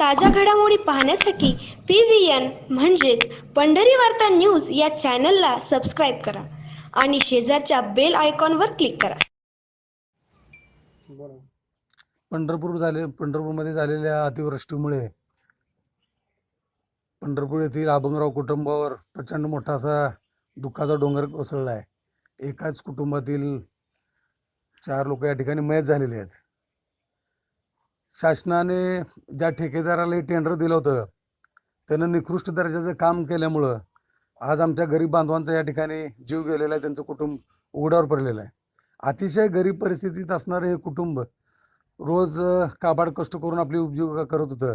ताज्या घडामोडी पाहण्यासाठी पी व्ही एन म्हणजेच पंढरी वार्ता न्यूज या चॅनलला सबस्क्राईब करा आणि शेजारच्या बेल आयकॉनवर क्लिक करा. पंढरपूर झाले पंढरपूरमध्ये झालेल्या अतिवृष्टीमुळे पंढरपूर येथील अभंगराव कुटुंबावर प्रचंड मोठा असा दुःखाचा डोंगर कोसळला आहे एकाच कुटुंबातील चार लोक या ठिकाणी मयत झालेले आहेत. शासनाने ज्या ठेकेदाराला हे टेंडर दिलं होतं त्यानं निकृष्ट दर्जाचं काम केल्यामुळं आज आमच्या गरीब बांधवांचा या ठिकाणी जीव गेलेला आहे त्यांचं कुटुंब उघड्यावर पडलेलं आहे. अतिशय गरीब परिस्थितीत असणारं हे कुटुंब रोज काबाड कष्ट करून आपली उपजीविका करत होतं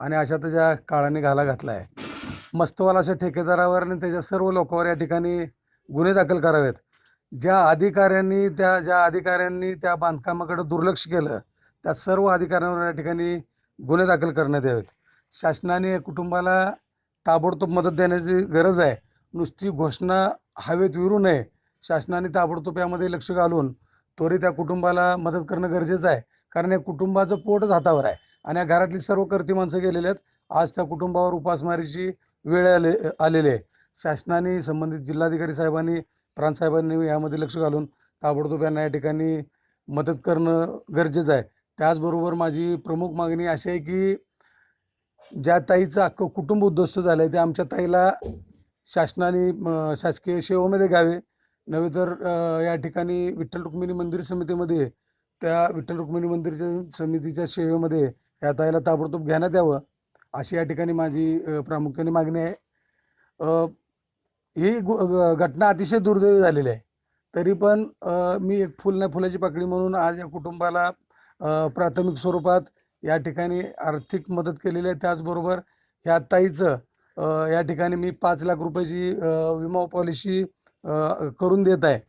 आणि अशा ज्या काळाने घाला घातला आहे मस्तवाला अशा ठेकेदारावर आणि त्याच्या सर्व लोकांवर या ठिकाणी गुन्हे दाखल करावेत. ज्या अधिकाऱ्यांनी त्या ज्या अधिकाऱ्यांनी त्या बांधकामाकडे दुर्लक्ष केलं त्या सर्व अधिकाऱ्यांवर या ठिकाणी गुन्हे दाखल करण्यात यावेत. शासनाने कुटुंबाला ताबडतोब मदत देण्याची गरज आहे. नुसती घोषणा हवेत विरू नये. शासनाने ताबडतोब यामध्ये लक्ष घालून त्वरित त्या कुटुंबाला मदत करणं गरजेचं आहे. कारण या कुटुंबाचं पोटच हातावर आहे. आणि या घरातली सर्व करती माणसं गेलेली आहेत. आज त्या कुटुंबावर उपासमारीची वेळ आले आलेली आहे. शासनाने संबंधित जिल्हाधिकारी साहेबांनी प्रांतसाहेबांनी यामध्ये लक्ष घालून ताबडतोब यांना या ठिकाणी मदत करणं गरजेचं आहे. त्याचबरोबर माझी प्रमुख मागणी अशी आहे की ज्या ताईचं अख्खं कुटुंब उद्ध्वस्त झालं आहे ते आमच्या ताईला शासनाने शासकीय सेवेमध्ये घ्यावे. नव्हे तर या ठिकाणी विठ्ठल रुक्मिणी मंदिर समितीमध्ये त्या विठ्ठल रुक्मिणी मंदिरच्या समितीच्या सेवेमध्ये या ताईला ताबडतोब घेण्यात यावं अशी या ठिकाणी माझी प्रामुख्याने मागणी आहे. ही ग- घटना अतिशय दुर्दैवी झालेली आहे. तरी पण मी एक फुल नाही फुलाची पाकळी म्हणून आज या कुटुंबाला प्राथमिक स्वरूपात या ठिकाणी आर्थिक मदत केलेली आहे. त्याचबरोबर ह्या ताईचं या ठिकाणी मी पाच लाख रुपयाची विमा पॉलिसी करून देत आहे.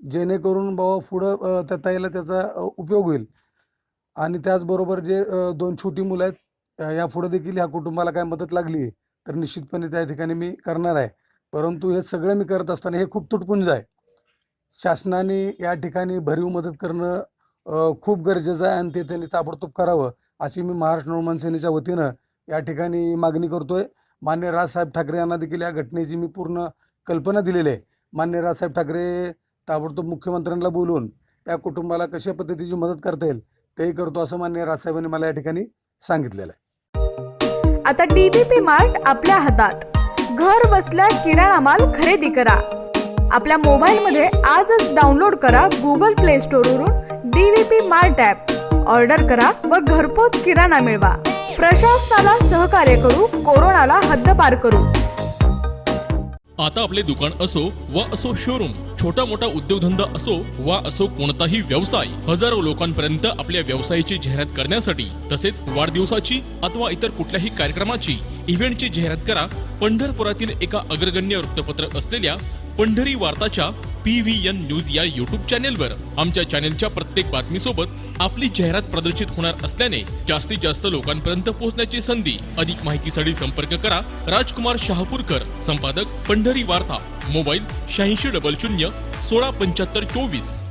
जेणेकरून बाबा पुढं त्या ताईला त्याचा उपयोग होईल. आणि त्याचबरोबर जे दोन छोटी मुलं आहेत या पुढं देखील ह्या कुटुंबाला काय मदत लागली तर निश्चितपणे त्या ठिकाणी मी करणार आहे. परंतु हे सगळं मी करत असताना हे खूप तुटपुंज आहे. शासनाने या ठिकाणी भरीव मदत करणं खूप गरजेचं आहे आणि ते त्यांनी ताबडतोब करावं अशी मी महाराष्ट्र निर्माण सेनेच्या वतीनं या ठिकाणी मागणी करतोय. मान्य राजसाहेब ठाकरे यांना देखील या घटनेची मी पूर्ण कल्पना दिलेली आहे. मान्य राजसाहेब ठाकरे ताबडतोब मुख्यमंत्र्यांना बोलून त्या कुटुंबाला कशा पद्धतीची मदत करता येईल तेही करतो असं मान्य राजसाहेबांनी मला या ठिकाणी सांगितलेलं आहे. आता डीबीपी मार्ट आपल्या हातात. घर बसल्या किराणा माल खरेदी करा. आपल्या मोबाईलमध्ये आजच डाउनलोड करा गुगल प्ले स्टोरवरून डीबीपी मार्ट ॲप. ऑर्डर करा व घरपोच किराणा मिळवा. प्रशासनाला सहकार्य करू कोरोनाला हद्दपार करू. आता आपले दुकान असो वा असो शोरूम छोटा मोठा उद्योगधंदा असो वा असो कोणताही व्यवसाय हजारो लोकांपर्यंत आपल्या व्यवसायाची जाहिरात करण्यासाठी तसेच वाढदिवसाची अथवा इतर कुठल्याही कार्यक्रमाची इव्हेंटची जाहिरात करा. पंढरपुरातील एका अग्रगण्य वृत्तपत्र असलेल्या पंढरी वार्ताच्या पी व्ही एन न्यूज या युट्यूब चॅनेलवर आमच्या चॅनेलच्या प्रत्येक बातमीसोबत आपली जाहिरात प्रदर्शित होणार असल्याने जास्तीत जास्त लोकांपर्यंत पोहोचण्याची संधी अधिक माहितीसाठी संपर्क करा राजकुमार शहापूरकर संपादक पंढरी वार्ता मोबाईल शहाऐंशी डबल शून्य सोळा पंच्याहत्तर चोवीस.